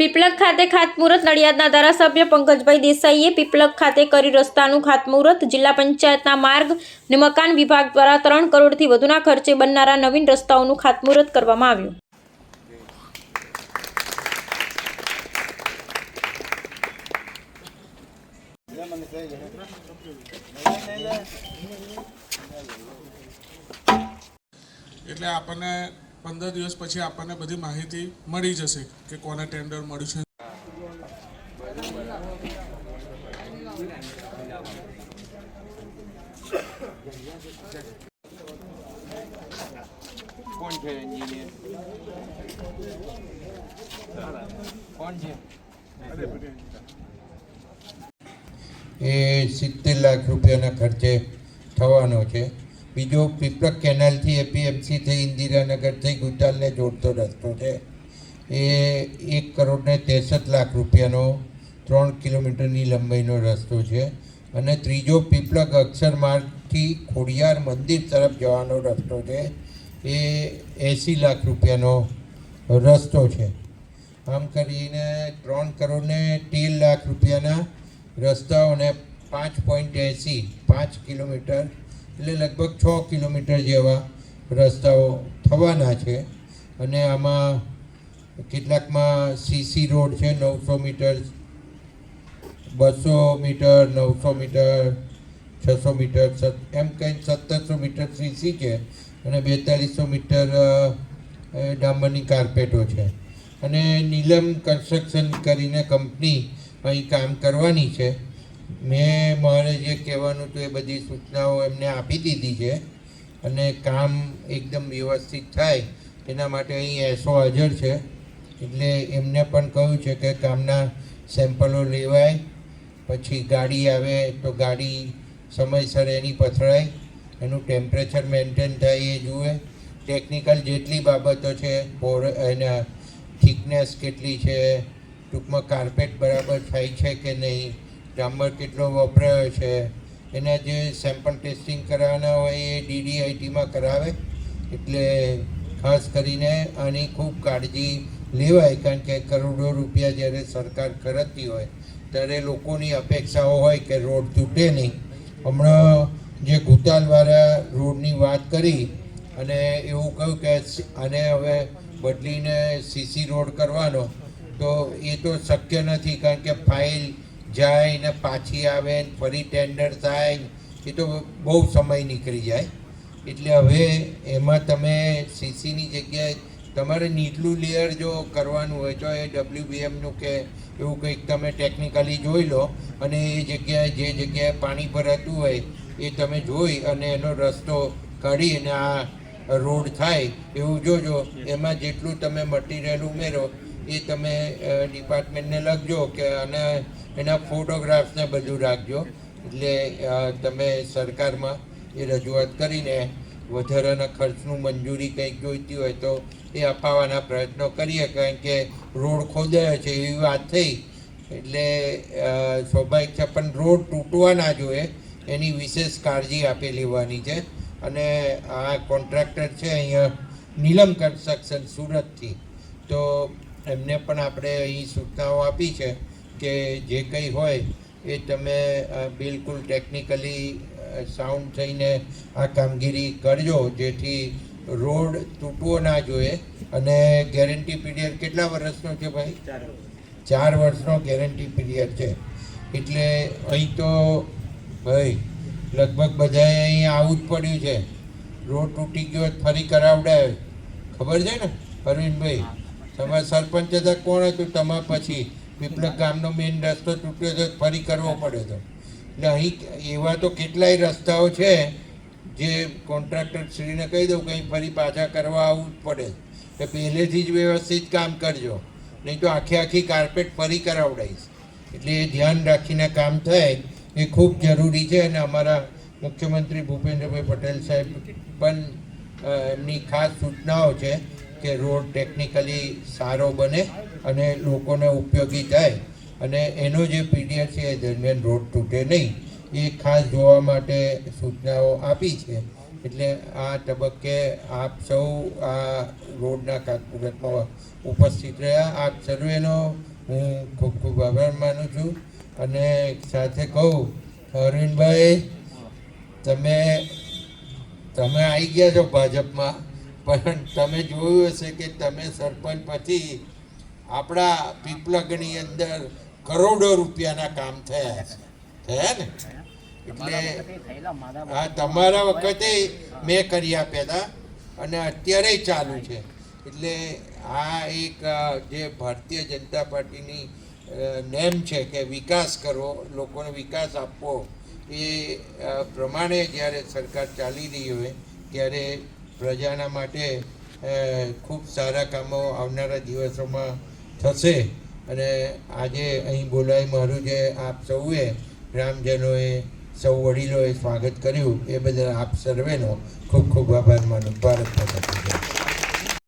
પીપલક ખાતે ખાતમુહૂર્ત. નડિયાદના ધારાસભ્ય પંકજભાઈ દેસાઈએ પીપલક ખાતે કરી રસ્તાનું ખાતમુહૂર્ત. જિલ્લા પંચાયતના માર્ગ અને મકાન વિભાગ દ્વારા ત્રણ કરોડથી વધુના ખર્ચે બનનારા નવીન રસ્તાઓનું ખાતમુહૂર્ત કરવામાં આવ્યું. એટલે આપણને પંદર દિવસ પછી આપણને બધી માહિતી મળી જશે કે કોને ટેન્ડર મળ્યું છે. કોણ છે એન્જિનિયર કોણ છે? એ સિત્તેર લાખ રૂપિયાના ખર્ચે થવાનો છે. બીજો પીપળક કેનાલથી એપીએમસી થઈ, ઇન્દિરાનગર થઈ, ગુટાલને જોડતો રસ્તો છે. એ એક કરોડ ને ત્રેસઠ લાખ રૂપિયાનો ત્રણ કિલોમીટરની લંબાઈનો રસ્તો છે. અને ત્રીજો પીપળક અક્ષર માર્ગથી ખોડિયાર મંદિર તરફ જવાનો રસ્તો છે. એ એંસી લાખ રૂપિયાનો રસ્તો છે. આમ કરીને ત્રણ કરોડ ને તેર લાખ રૂપિયાના રસ્તાઓને પાંચ પોઈન્ટ એંસી, પાંચ કિલોમીટર એટલે લગભગ છ કિલોમીટર જેવા રસ્તાઓ થવાના છે. અને આમાં કેટલાકમાં સીસી રોડ છે, નવસો મીટર, બસો મીટર, નવસો મીટર, છસો મીટર એમ કંઈ સત્તરસો મીટર સીસી છે અને બેતાલીસો મીટર ડામરની કાર્પેટો છે. અને નીલમ કન્સ્ટ્રક્શન કરીને કંપની અહીં કામ કરવાની છે. મેં મારે જે કહેવાનું હતું એ બધી સૂચનાઓ એમને આપી દીધી છે અને કામ એકદમ વ્યવસ્થિત થાય એના માટે અહીં એસો હાજર છે. એટલે એમને પણ કહ્યું છે કે કામના સેમ્પલો લેવાય, પછી ગાડી આવે તો ગાડી સમયસર એની પથરાય, એનું ટેમ્પરેચર મેન્ટેન થાય એ જુએ. ટેકનિકલ જેટલી બાબતો છે પોર એના થિકનેસ કેટલી છે, ટૂંકમાં કાર્પેટ બરાબર થાય છે કે નહીં ડામર કેટલો વપરાયો છે, એના જે સેમ્પલ ટેસ્ટિંગ કરાવવાના હોય એ ડીડીઆઈટીમાં કરાવે. એટલે ખાસ કરીને આની ખૂબ કાળજી લેવાય, કારણ કે કરોડો રૂપિયા જ્યારે સરકાર કરતી હોય, ત્યારે લોકોની અપેક્ષાઓ હોય કે રોડ તૂટે નહીં. હમણાં જે ગુતાલવાળા રોડની વાત કરી, અને એવું કહ્યું કે આને હવે બદલીને સીસી રોડ કરવાનો, તો એ તો શક્ય નથી, કારણ કે ફાઇલ જાય ને પાછી આવે ને ફરી ટેન્ડર થાય એ તો બહુ સમય નીકળી જાય. એટલે હવે એમાં તમે સીસીની જગ્યાએ તમારે નીચલું લેયર જો કરવાનું હોય તો એ ડબલ્યુબીએમનું કે એવું કંઈક તમે ટેકનિકલી જોઈ લો અને એ જગ્યાએ જે જગ્યાએ પાણી ભરાતું હોય એ તમે જોઈ અને એનો રસ્તો કાઢી અને આ રોડ થાય એવું જોજો. એમાં જેટલું તમે મટીરિયલ ઉમેરો એ તમે ડિપાર્ટમેન્ટને લખજો કે અને એના ફોટોગ્રાફ્સને બધું રાખજો. એટલે તમે સરકારમાં એ રજૂઆત કરીને વધારાના ખર્ચનું મંજૂરી કંઈક જોઈતી હોય તો એ અપાવવાના પ્રયત્નો કરીએ. કારણ કે રોડ ખોદાયો છે એવી વાત થઈ. એટલે સ્વાભાવિક છે, પણ રોડ તૂટવા ના જોઈએ એની વિશેષ કાળજી આપી લેવાની છે. અને આ કોન્ટ્રાક્ટર છે અહીંયા નીલમ કન્સ્ટ્રક્શન સુરતથી. તો એમને પણ આપણે અહીં સૂચનાઓ આપી છે કે જે કંઈ હોય એ તમે બિલકુલ ટેકનિકલી સાઉન્ડ થઈને આ કામગીરી કરજો જેથી રોડ તૂટવો ના જોઈએ. અને ગેરંટી પીરિયડ કેટલા વર્ષનો છે ભાઈ? ચાર વર્ષનો ગેરંટી પીરિયડ છે. એટલે અહીં તો ભાઈ લગભગ બધાએ અહીં આવું જ પડ્યું છે. રોડ તૂટી ગયો ફરી કરાવડાવે ખબર છે ને? અરવિંદભાઈ તમારા સરપંચ હતા, કોણ હતું? તમારા પછી પીપલક ગામનો મેઇન રસ્તો તૂટ્યો તો ફરી કરવો પડે તો એટલે અહીં એવા તો કેટલાય રસ્તાઓ છે, જે કોન્ટ્રાક્ટર શ્રીને કહી દઉં કે અહીં ફરી પાછા કરવા આવવું જ પડે. કે પહેલેથી જ વ્યવસ્થિત કામ કરજો. નહીં તો આખી આખી કાર્પેટ ફરી કરાવડાવીશ. એટલે એ ધ્યાન રાખીને કામ થાય, એ ખૂબ જરૂરી છે. અને અમારા મુખ્યમંત્રી ભૂપેન્દ્રભાઈ પટેલ સાહેબ પણ એમની ખાસ સૂચનાઓ છે કે રોડ ટેકનિકલી સારો બને અને લોકોને ઉપયોગી થાય. અને એનો જે પીડિયર છે એ દરમિયાન રોડ તૂટે નહીં. એ ખાસ જોવા માટે સૂચનાઓ આપી છે. એટલે આ તબક્કે આપ સૌ આ રોડના ખાતમુહૂર્તમાં ઉપસ્થિત રહ્યા. આપ સર્વેનો હું ખૂબ ખૂબ આભાર માનું છું. અને સાથે કહું અરવિંદભાઈ તમે તમે આવી ગયા છો ભાજપમાં? પણ તમે જોયું હશે કે તમે સરપંચ પછી આપણા પીપલગની અંદર કરોડો રૂપિયાના કામ થયા છે. થયા ને? એટલે હા તમારા વખતે મેં કરી આપ્યા હતા અને અત્યારે ચાલુ છે. એટલે આ એક જે ભારતીય જનતા પાર્ટીની નેમ છે કે વિકાસ કરવો લોકોને વિકાસ આપવો એ પ્રમાણે જ્યારે સરકાર ચાલી રહી હોય ત્યારે પ્રજાના માટે ખૂબ સારા કામો આવનારા દિવસોમાં થશે. અને આજે અહીં બોલાય મારું જે આપ સૌએ, ગ્રામજનોએ, સૌ વડીલોએ સ્વાગત કર્યું. એ બદલ આપ સર્વેનો ખૂબ ખૂબ આભાર માનું. ભારત માતા.